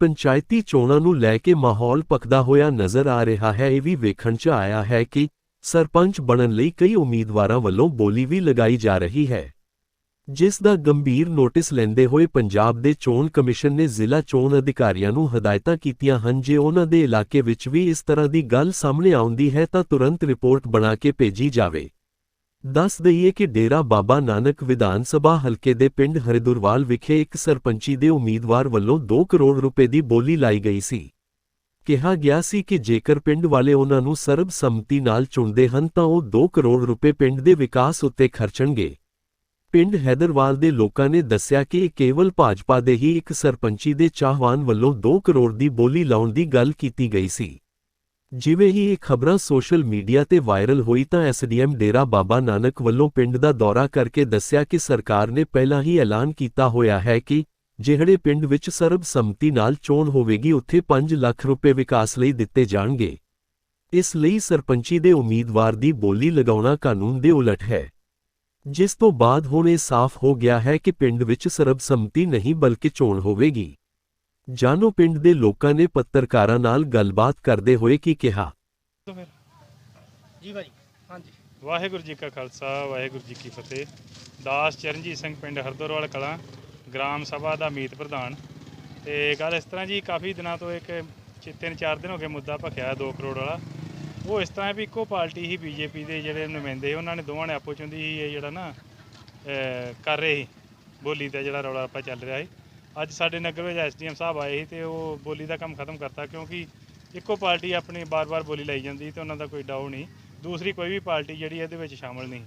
ਪੰਚਾਇਤੀ ਚੋਣਾਂ ਨੂੰ ਲੈ ਕੇ ਮਾਹੌਲ ਪੱਕਦਾ ਹੋਇਆ ਨਜ਼ਰ ਆ ਰਿਹਾ ਹੈ। ਇਹ ਵੀ ਵੇਖਣ 'ਚ ਆਇਆ ਹੈ ਕਿ ਸਰਪੰਚ ਬਣਨ ਲਈ ਕਈ ਉਮੀਦਵਾਰਾਂ ਵੱਲੋਂ ਬੋਲੀ ਵੀ ਲਗਾਈ ਜਾ ਰਹੀ ਹੈ। ਜਿਸ ਦਾ ਗੰਭੀਰ ਨੋਟਿਸ ਲੈਂਦੇ ਹੋਏ ਪੰਜਾਬ ਦੇ ਚੋਣ ਕਮਿਸ਼ਨ ਨੇ ਜ਼ਿਲ੍ਹਾ ਚੋਣ ਅਧਿਕਾਰੀਆਂ ਨੂੰ ਹਦਾਇਤਾਂ ਕੀਤੀਆਂ ਹਨ ਜੇ ਉਹਨਾਂ ਦੇ ਇਲਾਕੇ ਵਿੱਚ ਵੀ ਇਸ ਤਰ੍ਹਾਂ ਦੀ ਗੱਲ ਸਾਹਮਣੇ ਆਉਂਦੀ ਹੈ ਤਾਂ ਤੁਰੰਤ ਰਿਪੋਰਟ ਬਣਾ ਕੇ ਭੇਜੀ ਜਾਵੇ। ਦੱਸ ਦਈਏ ਕਿ ਡੇਰਾ ਬਾਬਾ ਨਾਨਕ ਵਿਧਾਨ ਸਭਾ ਹਲਕੇ ਦੇ ਪਿੰਡ ਹਰਿਦੁਰਵਾਲ ਵਿਖੇ ਇੱਕ ਸਰਪੰਚੀ ਦੇ ਉਮੀਦਵਾਰ ਵੱਲੋਂ 2 ਕਰੋੜ ਰੁਪਏ ਦੀ ਬੋਲੀ ਲਾਈ ਗਈ ਸੀ। ਕਿਹਾ ਗਿਆ ਸੀ ਕਿ ਜੇਕਰ ਪਿੰਡ ਵਾਲੇ ਉਹਨਾਂ ਨੂੰ ਸਰਬਸੰਮਤੀ ਨਾਲ ਚੁਣਦੇ ਹਨ ਤਾਂ ਉਹ 2 ਕਰੋੜ ਰੁਪਏ ਪਿੰਡ ਦੇ ਵਿਕਾਸ ਉੱਤੇ ਖਰਚਣਗੇ। ਪਿੰਡ ਹੈਦਰਵਾਲ ਦੇ ਲੋਕਾਂ ਨੇ ਦੱਸਿਆ ਕਿ ਇਹ ਕੇਵਲ ਭਾਜਪਾ ਦੇ ਹੀ ਇੱਕ ਸਰਪੰਚੀ ਦੇ ਚਾਹਵਾਨ ਵੱਲੋਂ 2 ਕਰੋੜ ਦੀ ਬੋਲੀ ਲਾਉਣ ਦੀ ਗੱਲ ਕੀਤੀ ਗਈ ਸੀ। ਜਿਵੇਂ ਹੀ ਇਹ ਖਬਰਾਂ ਸੋਸ਼ਲ ਮੀਡੀਆ ਤੇ ਵਾਇਰਲ ਹੋਈ ਤਾਂ ਐਸਡੀਐਮ ਡੇਰਾ ਬਾਬਾ ਨਾਨਕ ਵੱਲੋਂ ਪਿੰਡ ਦਾ ਦੌਰਾ ਕਰਕੇ ਦੱਸਿਆ ਕਿ ਸਰਕਾਰ ਨੇ ਪਹਿਲਾਂ ਹੀ ਐਲਾਨ ਕੀਤਾ ਹੋਇਆ ਹੈ ਕਿ ਜਿਹੜੇ ਪਿੰਡ ਵਿੱਚ ਸਰਬਸੰਮਤੀ ਨਾਲ ਚੋਣ ਹੋਵੇਗੀ, ਉੱਥੇ 5 ਲੱਖ ਰੁਪਏ ਵਿਕਾਸ ਲਈ ਦਿੱਤੇ ਜਾਣਗੇ। ਇਸ ਲਈ ਸਰਪੰਚੀ ਦੇ ਉਮੀਦਵਾਰ ਦੀ ਬੋਲੀ ਲਗਾਉਣਾ ਕਾਨੂੰਨ ਦੇ ਉਲਟ ਹੈ। ਜਿਸ ਤੋਂ ਬਾਅਦ ਹੁਣ ਇਹ ਸਾਫ਼ ਹੋ ਗਿਆ ਹੈ ਕਿ ਪਿੰਡ ਵਿੱਚ ਸਰਬਸੰਮਤੀ ਨਹੀਂ, ਬਲਕਿ ਚੋਣ ਹੋਵੇਗੀ। ਜਾਨੋ ਪਿੰਡ ਦੇ ਲੋਕਾਂ ਨੇ ਪੱਤਰਕਾਰਾਂ ਨਾਲ ਗੱਲਬਾਤ ਕਰਦੇ ਹੋਏ ਕੀ ਕਿਹਾ? ਤੋਂ ਫਿਰ। ਜੀ ਭਾਈ। ਹਾਂਜੀ। ਵਾਹਿਗੁਰੂ ਜੀ ਕਾ ਖਾਲਸਾ ਵਾਹਿਗੁਰੂ ਜੀ ਕੀ ਫਤਿਹ। ਦਾਸ ਚਰਨਜੀਤ ਸਿੰਘ ਪਿੰਡ ਹਰਦੋਰਵਾਲ ਕਲਾਂ ਗ੍ਰਾਮ ਸਭਾ ਦਾ ਮੀਤ ਪ੍ਰਧਾਨ। ਤੇ ਗੱਲ ਇਸ ਤਰ੍ਹਾਂ ਜੀ ਕਾਫੀ ਦਿਨਾਂ ਤੋਂ ਇੱਕ ਤਿੰਨ ਚਾਰ ਦਿਨ ਹੋ ਗਏ ਮੁੱਦਾ ਭਖਿਆ 2 ਕਰੋੜ ਵਾਲਾ। ਉਹ ਇਸ ਤਰ੍ਹਾਂ ਹੈ ਵੀ ਇੱਕੋ ਪਾਰਟੀ ਹੀ ਬੀਜੇਪੀ ਦੇ ਜਿਹੜੇ ਨੁਮਾਇੰਦੇ ਉਹਨਾਂ ਨੇ ਦੋਵਾਂ ਨੇ ਆਪੋ ਚ ਹੁੰਦੀ ਸੀ ਇਹ ਜਿਹੜਾ ਨਾ ਕਰ ਰਹੇ ਸੀ। ਬੋਲੀ ਦਾ ਜਿਹੜਾ ਰੌਲਾ ਰੱਪਾ ਚੱਲ ਰਿਹਾ ਸੀ। ਅੱਜ ਸਾਡੇ ਨਗਰ ਵਿੱਚ ਐਸਡੀਐਮ ਸਾਹਿਬ ਆਏ ਸੀ ਤੇ ਉਹ ਬੋਲੀ ਦਾ ਕੰਮ ਖਤਮ ਕਰਤਾ ਕਿਉਂਕਿ ਇੱਕੋ ਪਾਰਟੀ ਆਪਣੀ ਬਾਰ-ਬਾਰ ਬੋਲੀ ਲਾਈ ਜਾਂਦੀ ਤੇ ਉਹਨਾਂ ਦਾ ਕੋਈ ਡਾਊ ਨਹੀਂ। ਦੂਸਰੀ ਕੋਈ ਵੀ ਪਾਰਟੀ ਜਿਹੜੀ ਇਹਦੇ ਵਿੱਚ ਸ਼ਾਮਲ ਨਹੀਂ।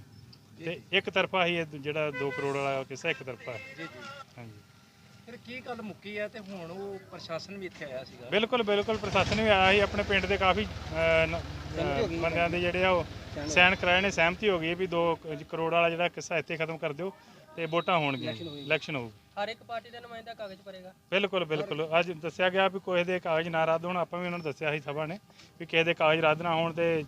ਤੇ ਇੱਕ ਤਰਫਾ ਹੀ ਇਹ ਜਿਹੜਾ 2 ਕਰੋੜ ਵਾਲਾ ਕਿੱਸਾ ਇੱਕ ਤਰਫਾ। ਹੈ। ਜੀ ਜੀ। ਹਾਂਜੀ। ਫਿਰ ਕੀ ਗੱਲ ਮੁੱਕੀ ਹੈ ਤੇ ਹੁਣ ਉਹ ਪ੍ਰਸ਼ਾਸਨ ਵੀ ਇੱਥੇ ਆਇਆ ਸੀਗਾ? ਬਿਲਕੁਲ ਬਿਲਕੁਲ ਪ੍ਰਸ਼ਾਸਨ ਵੀ ਆਇਆ ਸੀ। ਆਪਣੇ ਪਿੰਡ ਦੇ ਕਾਫੀ ਅਹ, ਨ- ਅਹ, ਬੰਦਿਆਂ ਦੇ ਜਿਹੜੇ ਆ ਉਹ ਸਾਈਨ ਕਰਾਏ ਨੇ ਸਹਿਮਤੀ ਹੋ ਗਈ ਹੈ ਵੀ 2 ਕਰੋੜ ਵਾਲਾ ਜਿਹੜਾ ਕਿੱਸਾ ਇੱਥੇ ਖਤਮ ਕਰ ਦਿਓ। ਤੇ ਵੋਟਾਂ ਹੋਣਗੀਆਂ ਇਲੈਕਸ਼ਨ ਹੋਊ ਹਰ ਇੱਕ ਪਾਰਟੀ ਦਾ ਨੁਮਾਇੰਦਾ ਕਾਗਜ਼ ਭਰੇਗਾ। ਬਿਲਕੁਲ ਬਿਲਕੁਲ। ਅੱਜ ਦੱਸਿਆ ਗਿਆ ਵੀ ਕੋਈ ਦੇ ਕਾਗਜ਼ ਨਾ ਰੱਦ ਹੋਣ ਆਪਾਂ ਵੀ ਉਹਨਾਂ ਨੂੰ ਦੱਸਿਆ ਸੀ ਸਭਾ ਨੇ ਵੀ ਕਿਸੇ ਦੇ ਕਾਗਜ਼ ਰੱਦ ਨਾ ਹੋਣ ਤੇ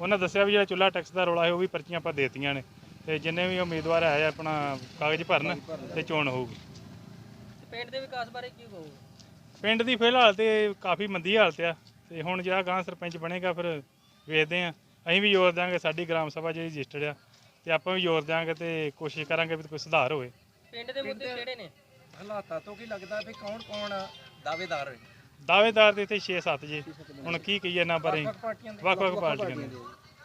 ਉਹਨਾਂ ਦੱਸਿਆ ਵੀ ਜਿਹੜਾ ਚੁੱਲਾ ਟੈਕਸ ਦਾ ਰੌਲਾ ਹੈ ਉਹ ਵੀ ਪਰਚੀਆਂ ਆਪਾਂ ਦੇਤੀਆਂ ਨੇ। ਤੇ ਜਿੰਨੇ ਵੀ ਉਮੀਦਵਾਰ ਆਏ ਆ ਆਪਣਾ ਕਾਗਜ਼ ਭਰਨ ਤੇ ਚੋਣ ਹੋਊਗੀ। ਤੇ ਪਿੰਡ ਦੇ ਵਿਕਾਸ ਬਾਰੇ ਕੀ ਕਹੋਗੇ? ਪਿੰਡ ਦੀ ਫਿਲਹਾਲ ਤੇ ਕਾਫੀ ਮੰਦੀ ਹਾਲਤ ਆ। ਤੇ ਹੁਣ ਜਿਹੜਾ ਗਾਂ ਸਰਪੰਚ ਬਣੇਗਾ ਫਿਰ ਵੇਖਦੇ ਆ। ਅਸੀਂ ਵੀ ਜ਼ੋਰ ਦਿਆਂਗੇ ਸਾਡੀ ਗ੍ਰਾਮ ਸਭਾ ਜਿਹੜੀ ਰਜਿਸਟਰਡ ਆ ਤੇ ਆਪਾਂ ਵੀ ਜ਼ੋਰ ਦਿਆਂਗੇ ਤੇ ਕੋਸ਼ਿਸ਼ ਕਰਾਂਗੇ ਵੀ ਕੋਈ ਸੁਧਾਰ ਹੋਵੇ। ਪਿੰਡ ਦੇ ਮੁੱਦੇ ਕਿਹੜੇ ਨੇ? ਹਾਲਾਤਾਂ ਤੋਂ ਕੀ ਲੱਗਦਾ ਵੀ ਕੌਣ ਕੌਣ ਦਾਅਵੇਦਾਰ ਹੈ ਦਾਅਵੇਦਾਰ ਦੇ ਇੱਥੇ 6-7 ਜੀ। ਹੁਣ ਕੀ ਕਹੀਏ ਨਾ ਬਾਰੇ? ਵੱਖ-ਵੱਖ ਪਾਰਟੀਆਂ ਦੇ ਵੱਖ-ਵੱਖ ਪਾਰਟੀਆਂ ਦੇ।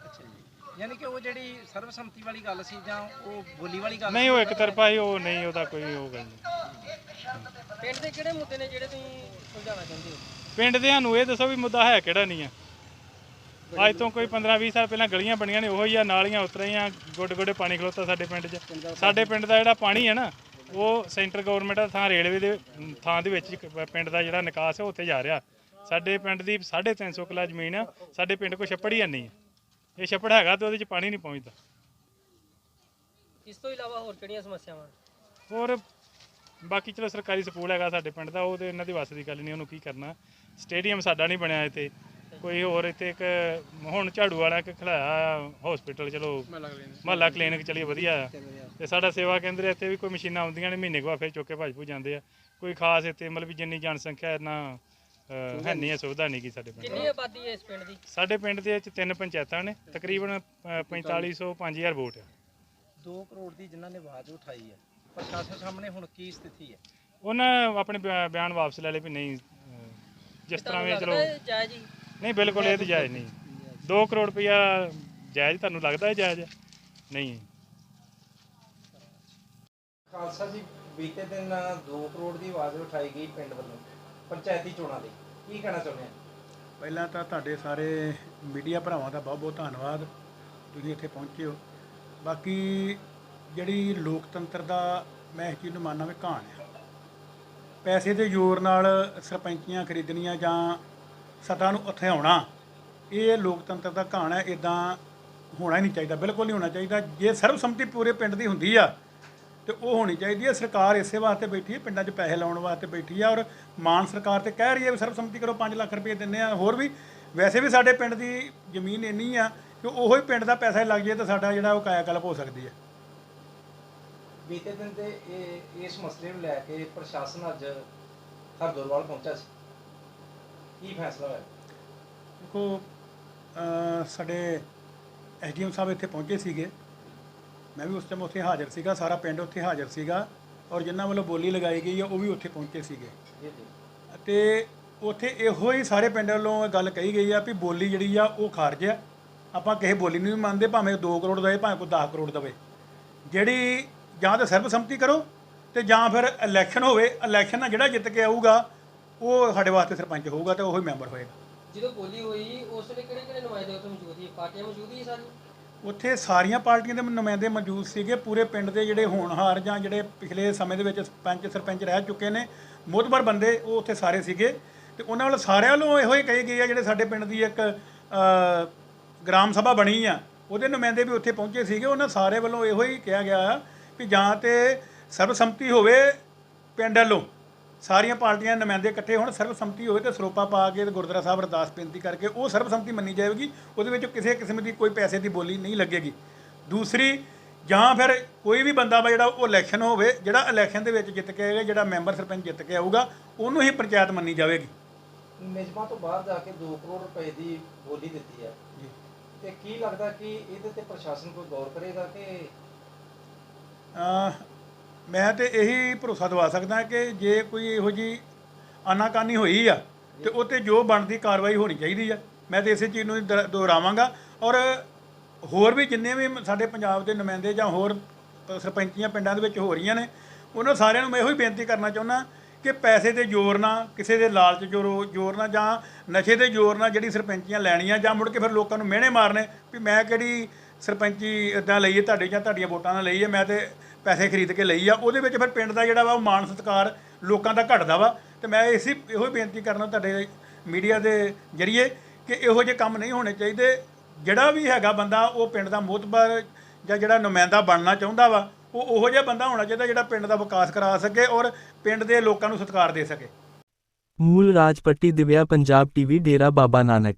ਅੱਛਾ ਜੀ। ਯਾਨੀ ਕਿ ਉਹ ਜਿਹੜੀ ਸਰਬਸੰਮਤੀ ਵਾਲੀ ਗੱਲ ਸੀ ਜਾਂ ਉਹ ਬੋਲੀ ਵਾਲੀ ਗੱਲ ਨਹੀਂ ਉਹ ਇੱਕ ਤਰਫਾ ਹੀ ਉਹ ਨਹੀਂ ਉਹਦਾ ਕੋਈ ਉਹ ਗੱਲ ਨਹੀਂ। ਪਿੰਡ ਦੇ ਕਿਹੜੇ ਮੁੱਦੇ ਨੇ ਜਿਹੜੇ ਤੁਸੀਂ ਸੁਲਝਾਉਣਾ ਚਾਹੁੰਦੇ ਹੋ? ਪਿੰਡ ਦੇ ਨੂੰ ਇਹ ਦੱਸੋ ਵੀ ਮੁੱਦਾ ਹੈ ਕਿਹੜਾ ਨਹੀਂ ਆ। ਅੱਜ ਤੋਂ ਕੋਈ 15 20 ਸਾਲ ਪਹਿਲਾਂ ਗਲੀਆਂ ਬਣੀਆਂ ਨੇ ਉਹੀ ਆ ਨਾਲੀਆਂ ਉਤਰੀਆਂ ਗੋਡੇ ਗੋਡੇ ਪਾਣੀ ਖਲੋਤਾ ਸਾਡੇ ਪਿੰਡ 'ਚ। ਸਾਡੇ ਪਿੰਡ ਦਾ ਜਿਹੜਾ ਪਾਣੀ ਹੈ ਨਾ ਉਹ ਸੈਂਟਰ ਗਵਰਨਮੈਂਟ ਦਾ ਥਾਂ ਰੇਲਵੇ ਦੇ ਥਾਂ ਦੇ ਵਿੱਚ ਪਿੰਡ ਦਾ ਜਿਹੜਾ ਨਿਕਾਸ ਹੈ ਉੱਥੇ ਜਾ ਰਿਹਾ। ਸਾਡੇ ਪਿੰਡ ਦੀ 350 ਕਿੱਲਾ ਜ਼ਮੀਨ ਆ ਸਾਡੇ ਪਿੰਡ ਕੋਲ ਛੱਪੜ ਹੈ ਨਹੀਂ। ਇਹ ਛੱਪੜ ਹੈਗਾ ਤੇ ਉਹਦੇ 'ਚ ਪਾਣੀ ਨਹੀਂ ਪਹੁੰਚਦਾ। ਇਸ ਤੋਂ ਇਲਾਵਾ ਹੋਰ ਕਿਹੜੀਆਂ ਸਮੱਸਿਆਵਾਂ? ਹੋਰ ਬਾਕੀ ਚਲੋ ਸਰਕਾਰੀ ਸਕੂਲ ਹੈਗਾ ਸਾਡੇ ਪਿੰਡ ਦਾ ਉਹ ਤੇ ਇਹਨਾਂ ਦੀ ਵੱਸ ਦੀ ਗੱਲ ਨਹੀਂ ਉਹਨੂੰ ਕੀ ਕਰਨਾ। ਸਟੇਡੀਅਮ ਸਾਡਾ ਨਹੀਂ ਬਣਿਆ ਇੱਥੇ। ਕੋਈ ਹੋਰ ਇੱਥੇ ਇੱਕ ਹੁਣ ਝਾੜੂ ਵਾਲਾ ਇੱਕ ਖਲਾਇਆ ਹਸਪੀਟਲ ਚਲੋ ਮਹੱਲਾ ਕਲੀਨਿਕ ਚਲੀ ਵਧੀਆ ਆ। ਤੇ ਸਾਡਾ ਸੇਵਾ ਕੇਂਦਰ ਇੱਥੇ ਵੀ ਕੋਈ ਮਸ਼ੀਨਾਂ ਆਉਂਦੀਆਂ ਨੇ ਮਹੀਨੇ ਕੁ ਬਾਅਦ ਫਿਰ ਚੁੱਕ ਕੇ ਭੱਜ ਜਾਂਦੇ ਆ। ਕੋਈ ਖਾਸ ਇੱਥੇ ਮਤਲਬ ਵੀ ਜਿੰਨੀ ਜਨਸੰਖਿਆ ਇੰਨਾ ਹੈ ਨਹੀਂ ਹੈ ਸੁਵਿਧਾ ਨਹੀਂ ਕੀ ਸਾਡੇ ਪਿੰਡ। ਕਿੰਨੀ ਆਬਾਦੀ ਹੈ ਇਸ ਪਿੰਡ ਦੀ? ਸਾਡੇ ਪਿੰਡ ਦੇ ਵਿੱਚ ਤਿੰਨ ਪੰਚਾਇਤਾਂ ਨੇ ਤਕਰੀਬਨ ਅਹ, 4500 5000 ਵੋਟ ਆ। 2 ਕਰੋੜ ਦੀ ਜਿਨ੍ਹਾਂ ਨੇ ਆਵਾਜ਼ ਉਠਾਈ ਹੈ ਪ੍ਰਸ਼ਾਸਨ ਸਾਹਮਣੇ ਹੁਣ ਕੀ ਸਥਿਤੀ ਹੈ? ਉਹਨਾਂ ਆਪਣੇ ਬਿਆ- ਬਿਆਨ ਵਾਪਸ ਲੈ ਲਏ ਵੀ ਨਹੀਂ ਜਿਸ ਤਰ੍ਹਾਂ ਵੀ ਚਲੋ ਹੈ ਜਾਇਜ਼ ਜੀ ਨਹੀਂ ਬਿਲਕੁਲ ਇਹ ਤਾਂ ਜਾਇਜ਼ ਨਹੀਂ। 2 ਕਰੋੜ ਰੁਪਇਆ ਜਾਇਜ਼ ਤੁਹਾਨੂੰ ਲੱਗਦਾ ਹੈ ਜਾਇਜ਼ ਹੈ? ਨਹੀਂ। ਖਾਲਸਾ ਜੀ ਬੀਤੇ ਦਿਨ 2 ਕਰੋੜ ਦੀ ਆਵਾਜ਼ ਉਠਾਈ ਗਈ ਪਿੰਡ ਵੱਲੋਂ ਪੰਚਾਇਤੀ ਚੋਣਾਂ ਲਈ। ਕੀ ਕਹਿਣਾ ਚਾਹੁੰਦੇ ਆ ਪਹਿਲਾਂ ਤਾਂ ਤੁਹਾਡੇ ਸਾਰੇ ਮੀਡੀਆ ਭਰਾਵਾਂ ਦਾ ਬਹੁਤ ਬਹੁਤ ਧੰਨਵਾਦ। ਤੁਸੀਂ ਇੱਥੇ ਪਹੁੰਚੇ ਹੋ। ਬਾਕੀ ਜਿਹੜੀ ਲੋਕਤੰਤਰ ਦਾ ਮੈਂ ਇਸ ਚੀਜ਼ ਨੂੰ ਮੰਨਦਾ ਵੀ ਕਹਾਣ ਆ। ਪੈਸੇ ਦੇ ਜ਼ੋਰ ਨਾਲ ਸਰਪੰਚੀਆਂ ਖਰੀਦਣੀਆਂ ਜਾਂ ਸੱਤਾ ਨੂੰ ਹਥਿਆਉਣਾ ਇਹ ਲੋਕਤੰਤਰ ਦਾ ਘਾਣ ਹੈ ਇਦਾਂ ਹੋਣਾ ਹੀ ਨਹੀਂ ਚਾਹੀਦਾ, ਬਿਲਕੁਲ ਨਹੀਂ ਹੋਣਾ ਚਾਹੀਦਾ। ਜੇ ਸਰਬਸੰਮਤੀ ਪੂਰੇ ਪਿੰਡ ਦੀ ਹੁੰਦੀ ਆ, ਤੇ ਉਹ ਹੋਣੀ ਚਾਹੀਦੀ ਹੈ। ਸਰਕਾਰ ਇਸੇ ਵਾਸਤੇ ਬੈਠੀ ਹੈ, ਪਿੰਡਾਂ 'ਚ ਪੈਸੇ ਲਾਉਣ ਵਾਸਤੇ ਬੈਠੀ ਆ, ਔਰ ਮਾਨ ਸਰਕਾਰ ਤੇ ਕਹਿ ਰਹੀ ਹੈ ਵੀ ਸਰਬਸੰਮਤੀ ਕਰੋ 5 ਲੱਖ ਰੁਪਏ ਦਿੰਦੇ ਆ। ਹੋਰ ਵੀ ਵੈਸੇ ਵੀ ਸਾਡੇ ਪਿੰਡ ਦੀ ਜ਼ਮੀਨ ਇੰਨੀ ਆ ਕਿ ਉਹੋ ਹੀ ਪਿੰਡ ਦਾ ਪੈਸਾ ਲੱਗ ਜੇ ਤਾਂ ਸਾਡਾ ਜਿਹੜਾ ਉਹ ਕਾਇਆ ਕਲਪ ਹੋ ਸਕਦੀ ਹੈ। ਬੀਤੇ ਦਿਨ ਤੇ ਇਹ ਇਸ ਮਸਲੇ ਨੂੰ ਲੈ ਕੇ ਪ੍ਰਸ਼ਾਸਨ ਅੱਜ ਹਰਦੋਰਵਾਲ ਪਹੁੰਚਿਆ ਸੀ। ਕੀ ਫੈਸਲਾ ਹੋਇਆ? ਦੇਖੋ ਅਹ ਸਾਡੇ ਐਸਡੀਐਮ ਸਾਹਿਬ ਇੱਥੇ ਪਹੁੰਚੇ ਸੀਗੇ। ਮੈਂ ਵੀ ਉਸ ਟਾਈਮ ਉੱਥੇ ਹਾਜ਼ਰ ਸੀਗਾ ਸਾਰਾ ਪਿੰਡ ਉੱਥੇ ਹਾਜ਼ਰ ਸੀਗਾ ਔਰ ਜਿਨ੍ਹਾਂ ਵੱਲੋਂ ਬੋਲੀ ਲਗਾਈ ਗਈ ਆ ਉਹ ਵੀ ਉੱਥੇ ਪਹੁੰਚੇ ਸੀਗੇ। ਜੀ ਜੀ। ਤੇ ਉੱਥੇ ਇਹੋ ਹੀ ਸਾਰੇ ਪਿੰਡ ਵੱਲੋਂ ਇਹ ਗੱਲ ਕਹੀ ਗਈ ਆ ਵੀ ਬੋਲੀ ਜਿਹੜੀ ਆ ਉਹ ਖਾਰਜ ਆ। ਆਪਾਂ ਕਿਸੇ ਬੋਲੀ ਨੂੰ ਵੀ ਮੰਨਦੇ ਭਾਵੇਂ 2 ਕਰੋੜ ਦੇਵੇ ਭਾਵੇਂ ਕੋਈ 10 ਕਰੋੜ ਦੇਵੇ। ਜਿਹੜੀ ਜਾਂ ਤਾਂ ਸਰਬਸੰਮਤੀ ਕਰੋ ਤੇ ਜਾਂ ਫਿਰ ਇਲੈਕਸ਼ਨ ਹੋਵੇ ਇਲੈਕਸ਼ਨ ਨਾਲ ਜਿਹੜਾ ਜਿੱਤ ਕੇ ਆਊਗਾ ਉਹ ਸਾਡੇ ਵਾਸਤੇ ਸਰਪੰਚ ਹੋਊਗਾ ਤੇ ਉਹੀ ਮੈਂਬਰ ਹੋਏਗਾ। ਜਦੋਂ ਬੋਲੀ ਹੋਈ ਉਸ ਵੇਲੇ ਕਿਹੜੇ ਕਿਹੜੇ ਨੁਮਾਇੰਦੇ ਉੱਥੇ ਮੌਜੂਦ ਸੀ? ਪਾਰਟੀਆਂ ਮੌਜੂਦ ਸੀ ਸਾਰੀ ਉੱਥੇ ਸਾਰੀਆਂ ਪਾਰਟੀਆਂ ਦੇ ਨੁਮਾਇੰਦੇ ਮੌਜੂਦ ਸੀਗੇ। ਪੂਰੇ ਪਿੰਡ ਦੇ ਜਿਹੜੇ ਹੋਣਹਾਰ ਜਾਂ ਜਿਹੜੇ ਪਿਛਲੇ ਸਮੇਂ ਦੇ ਵਿੱਚ ਪੰਚ ਸਰਪੰਚ ਰਹਿ ਚੁੱਕੇ ਨੇ ਮੋਤਬਰ ਬੰਦੇ ਉਹ ਉੱਥੇ ਸਾਰੇ ਸੀਗੇ। ਤੇ ਉਹਨਾਂ ਵੱਲ ਸਾਰਿਆਂ ਵੱਲੋਂ ਇਹੋ ਹੀ ਕਹੀ ਗਈ ਆ ਜਿਹੜੇ ਸਾਡੇ ਪਿੰਡ ਦੀ ਇੱਕ ਅ, ਗ੍ਰਾਮ ਸਭਾ ਬਣੀ ਆ ਉਹਦੇ ਨੁਮਾਇੰਦੇ ਵੀ ਉੱਥੇ ਪਹੁੰਚੇ ਸੀਗੇ। ਉਹਨਾਂ ਸਾਰੇ ਵੱਲੋਂ ਇਹੋ ਹੀ ਕਿਹਾ ਗਿਆ ਆ ਵੀ ਜਾਂ ਤੇ ਸਰਬਸੰਮਤੀ ਹੋਵੇ ਪਿੰਡ ਵੱਲੋਂ। ਸਾਰੀਆਂ ਪਾਰਟੀਆਂ ਨੁਮਾਇੰਦੇ ਇਕੱਠੇ ਹੋਣ ਸਰਬਸੰਮਤੀ ਹੋਵੇ ਤੇ ਸਰੋਪਾ ਪਾ ਕੇ ਤੇ ਗੁਰਦੁਆਰਾ ਸਾਹਿਬ ਅਰਦਾਸ ਬੇਨਤੀ ਕਰਕੇ ਉਹ ਸਰਬਸੰਮਤੀ ਮੰਨੀ ਜਾਵੇਗੀ ਉਹਦੇ ਵਿੱਚ ਕਿਸੇ ਕਿਸਮ ਦੀ ਕੋਈ ਪੈਸੇ ਦੀ ਬੋਲੀ ਨਹੀਂ ਲੱਗੇਗੀ। ਦੂਸਰੀ ਜਾਂ ਫਿਰ ਕੋਈ ਵੀ ਬੰਦਾ ਵਾ ਜਿਹੜਾ ਉਹ ਇਲੈਕਸ਼ਨ ਹੋਵੇ ਜਿਹੜਾ ਇਲੈਕਸ਼ਨ ਦੇ ਵਿੱਚ ਜਿੱਤ ਕੇ ਆਏਗਾ ਜਿਹੜਾ ਮੈਂਬਰ ਸਰਪੰਚ ਜਿੱਤ ਕੇ ਆਊਗਾ ਉਹਨੂੰ ਹੀ ਪੰਚਾਇਤ ਮੰਨੀ ਜਾਵੇਗੀ। ਨਿਯਮਾਂ ਤੋਂ ਬਾਹਰ ਜਾ ਕੇ 2 ਕਰੋੜ ਰੁਪਏ ਦੀ ਬੋਲੀ ਦਿੱਤੀ ਹੈ। ਜੀ। ਤੇ ਕੀ ਲੱਗਦਾ ਕਿ ਇਹਦੇ ਤੇ ਪ੍ਰਸ਼ਾਸਨ ਕੋਈ ਗੌਰ ਕਰੇਗਾ ਕਿ ਮੈਂ ਤੇ ਇਹੀ ਭਰੋਸਾ ਦਵਾ ਸਕਦਾ ਕਿ ਜੇ ਕੋਈ ਇਹੋ ਜੀ ਆਨਾਕਾਨੀ ਹੋਈ ਆ, ਤੇ ਉਹ ਤੇ ਜੋ ਬਣਦੀ ਕਾਰਵਾਈ ਹੋਣੀ ਚਾਹੀਦੀ ਆ। ਮੈਂ ਤੇ ਇਸੇ ਚੀਜ਼ ਨੂੰ ਦ- ਦੁਹਰਾਵਾਂਗਾ। ਔਰ ਹੋਰ ਵੀ ਜਿੰਨੇ ਵੀ ਸਾਡੇ ਪੰਜਾਬ ਦੇ ਨੁਮਾਇੰਦੇ ਜਾਂ ਹੋਰ ਪ- ਸਰਪੰਚੀਆਂ ਪਿੰਡਾਂ ਦੇ ਵਿੱਚ ਹੋ ਰਹੀਆਂ ਨੇ, ਉਹਨਾਂ ਸਾਰਿਆਂ ਨੂੰ ਮੈਂ ਇਹੋ ਹੀ ਬੇਨਤੀ ਕਰਨਾ ਚਾਹੁੰਦਾ ਕਿ ਪੈਸੇ ਦੇ ਜ਼ੋਰ ਨਾਲ, ਕਿਸੇ ਦੇ ਲਾਲਚ ਜ਼ੋਰ ਜ਼ੋਰ ਨਾਲ ਜਾਂ ਨਸ਼ੇ ਦੇ ਜ਼ੋਰ ਨਾਲ ਜਿਹੜੀ ਸਰਪੰਚੀਆਂ ਲੈਣੀਆਂ ਜਾਂ ਮੁੜ ਕੇ ਫਿਰ ਲੋਕਾਂ ਨੂੰ ਮਿਹਣੇ ਮਾਰਨੇ, ਵੀ ਮੈਂ ਕਿਹੜੀ ਸਰਪੰਚੀ ਇਦਾਂ ਲਈਏ ਹੈ ਤੁਹਾਡੇ ਜਾਂ ਤੁਹਾਡੀਆਂ ਵੋਟਾਂ ਨਾਲ ਲਈਏ, ਮੈਂ ਤੇ ਪੈਸੇ ਖਰੀਦ ਕੇ ਲਈ ਆ। ਉਹਦੇ ਵਿੱਚ ਫਿਰ ਪਿੰਡ ਦਾ ਜਿਹੜਾ ਵਾ, ਉਹ ਮਾਣ ਸਤਿਕਾਰ ਲੋਕਾਂ ਦਾ ਘਟਦਾ ਵਾ। ਤੇ ਮੈਂ ਇਸੇ, ਇਹੋ ਹੀ ਬੇਨਤੀ ਕਰਨਾ ਤੁਹਾਡੇ ਮੀਡੀਆ ਦੇ ਜਰੀਏ ਕਿ ਇਹੋ ਜਿਹੇ ਕੰਮ ਨਹੀਂ ਹੋਣੇ ਚਾਹੀਦੇ। ਜਿਹੜਾ ਵੀ ਹੈਗਾ ਬੰਦਾ, ਉਹ ਪਿੰਡ ਦਾ ਮੋਤਬਰ ਜਾਂ ਜਿਹੜਾ ਨੁਮਾਇੰਦਾ ਬਣਨਾ ਚਾਹੁੰਦਾ ਵਾ, ਉਹ ਉਹੋ ਜਿਹਾ ਬੰਦਾ ਹੋਣਾ ਚਾਹੀਦਾ ਜਿਹੜਾ ਪਿੰਡ ਦਾ ਵਿਕਾਸ ਕਰਾ ਸਕੇ ਔਰ ਪਿੰਡ ਦੇ ਲੋਕਾਂ ਨੂੰ ਸਤਿਕਾਰ ਦੇ ਸਕੇ। ਮੂਲ ਰਾਜਪੱਟੀ ਦਿਵਿਆ ਪੰਜਾਬ ਟੀਵੀ, ਡੇਰਾ ਬਾਬਾ ਨਾਨਕ।